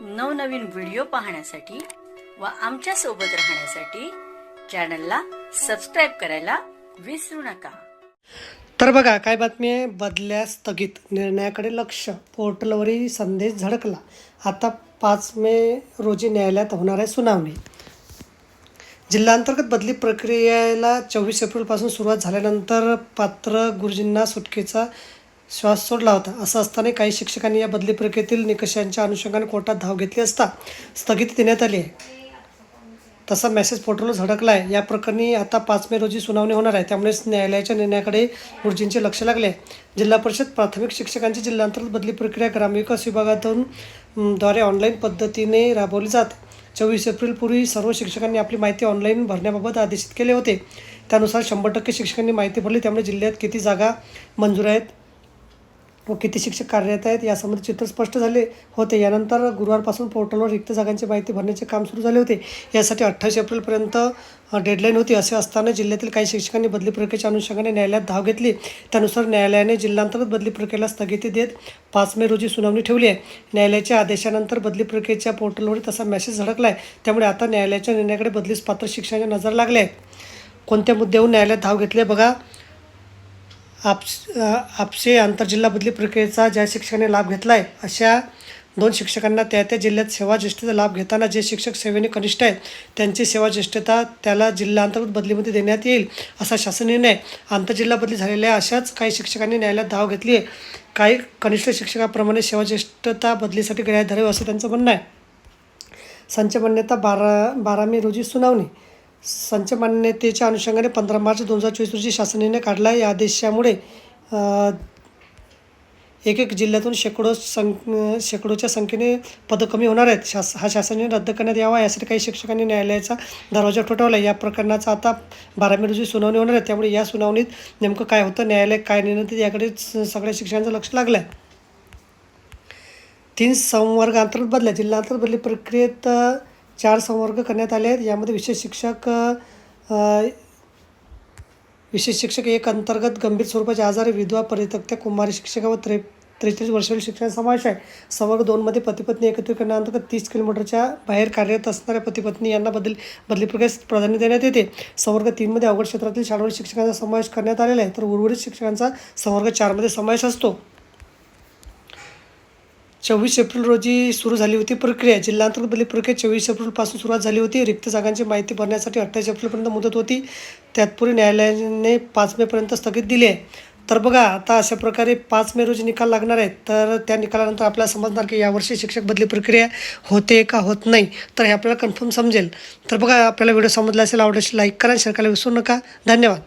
नवनवीन व्हिडिओ पाहण्यासाठी व आमच्यासोबत राहण्यासाठी चॅनलला सबस्क्राईब करायला विसरू नका. तर बघा काय बातमी आहे? बदल्या स्थगित निर्णयाकडे लक्ष. पोर्टलवरील संदेश झडकला आता पाच मे रोजी न्यायालयात होणार आहे सुनावणी. जिल्हांतर्गत बदली प्रक्रियेला चोवीस एप्रिलपासून सुरुवात झाल्यानंतर पात्र गुरुजींना सुटकेचा श्वास सोडला होता. असं असताना काही शिक्षकांनी या बदली प्रक्रियेतील निकषांच्या अनुषंगाने कोर्टात धाव घेतली असता स्थगिती देण्यात आली आहे. तसा मेसेज पोर्टलवर झडकला आहे या प्रकरणी आता पाच मे रोजी सुनावणी होणार आहे. त्यामुळेच न्यायालयाच्या निर्णयाकडे गुरुजींचे लक्ष लागले जिल्हा परिषद प्राथमिक शिक्षकांची जिल्हांतर्गत बदली प्रक्रिया ग्रामविकास विभागातून द्वारे ऑनलाईन पद्धतीने राबवली जाते. चोवीस एप्रिलपूर्वी सर्व शिक्षकांनी आपली माहिती ऑनलाईन भरण्याबाबत आदेशित केले होते. त्यानुसार शंभर टक्के शिक्षकांनी माहिती भरली. त्यामुळे जिल्ह्यात किती जागा मंजूर आहेत व किती शिक्षक कार्यरत आहेत यासंबंधी चित्र स्पष्ट झाले होते. यानंतर गुरुवारपासून पोर्टलवर रिक्त जागांची माहिती भरण्याचे काम सुरू झाले होते. यासाठी अठ्ठावीस एप्रिलपर्यंत डेडलाईन होती असे असताना जिल्ह्यातील काही शिक्षकांनी बदली प्रक्रियेच्या अनुषंगाने न्यायालयात धाव घेतली. त्यानुसार न्यायालयाने जिल्हांतर्गत बदली प्रक्रियेला स्थगिती देत पाच मे रोजी सुनावणी ठेवली आहे. न्यायालयाच्या आदेशानंतर बदली प्रक्रियेच्या पोर्टलवर तसा मेसेज झडकला आहे त्यामुळे आता न्यायालयाच्या निर्णयाकडे बदलीस पात्र शिक्षकांच्या नजर लागल्या आहे कोणत्या मुद्द्याहून न्यायालयात धाव घेतली आहे बघा. आपस आपसे आंतरजिल्हा बदली प्रक्रियेचा ज्या शिक्षकांनी लाभ घेतला आहे अशा दोन शिक्षकांना त्या त्या जिल्ह्यात सेवाजेष्ठता लाभ घेताना जे शिक्षक सेवेने कनिष्ठ आहेत त्यांची सेवा ज्येष्ठता त्याला जिल्हांतर्गत बदलीमध्ये देण्यात येईल असा शासन निर्णय आंतरजिल्हा बदली झालेल्या अशाच काही शिक्षकांनी न्यायालयात धाव घेतली आहे. काही कनिष्ठ शिक्षकाप्रमाणे सेवा ज्येष्ठता बदलीसाठी गळ्यात धरावी असं त्यांचं म्हणणं आहे. संच मान्यता बारा बारा मे रोजी सुनावणी. संचमान्यतेच्या अनुषंगाने पंधरा मार्च दोन हजार चोवीस रोजी शासनाने काढला या आदेशामुळे एक एक जिल्ह्यातून शेकडो सं शेकडोच्या संख्येने पदं कमी होणार आहेत. शास हा शासनाने रद्द करण्यात यावा यासाठी काही शिक्षकांनी न्यायालयाचा दरवाजा ठोठावला या प्रकरणाचा आता बारा मे रोजी सुनावणी होणार आहे. त्यामुळे या सुनावणीत नेमकं काय होतं न्यायालय काय निर्णय देते याकडे सगळ्या शिक्षकांचं लक्ष लागलं आहे तीन संवर्गांतर्गत बदल्या जिल्हांतर्गत बदली प्रक्रियेत चार संवर्ग करण्यात आले आहेत. यामध्ये विशेष शिक्षक विशेष शिक्षक एक अंतर्गत गंभीर स्वरूपाचे आजार विधवा परित्यक्त्या कुमारी शिक्षका व त्रे त्रेचाळीस वर्षातील शिक्षण समावेश आहे. संवर्ग दोनमध्ये पतीपत्नी एकत्रीकरणाअंतर्गत तीस किलोमीटरच्या बाहेर कार्यरत असणाऱ्या पतीपत्नी यांना बदल बदली प्रक्रियेस प्राधान्य देण्यात येते. संवर्ग तीनमध्ये अवघड क्षेत्रातील शाळांवर शिक्षकांचा समावेश करण्यात आलेला आहे. तर उर्वरित शिक्षकांचा संवर्ग चारमध्ये समावेश असतो. चोवीस एप्रिल रोजी सुरू झाली होती प्रक्रिया. जिल्हांतर्गत बदली प्रक्रिया चोवीस एप्रिलपासून सुरुवात झाली होती. रिक्त जागांची माहिती भरण्यासाठी अठ्ठावीस एप्रिलपर्यंत मुदत होती. त्यातपूर्वी न्यायालयाने पाच मेपर्यंत स्थगित दिली आहे. तर बघा आता अशा प्रकारे पाच मे रोजी निकाल लागणार आहेत. तर त्या निकालानंतर आपल्याला समजणार की यावर्षी शिक्षक बदली प्रक्रिया होते का होत नाही. तर हे आपल्याला कन्फर्म समजेल. तर बघा आपल्याला व्हिडिओ समजला असेल आवडेल लाईक करा शेअर करायला विसरू नका. धन्यवाद.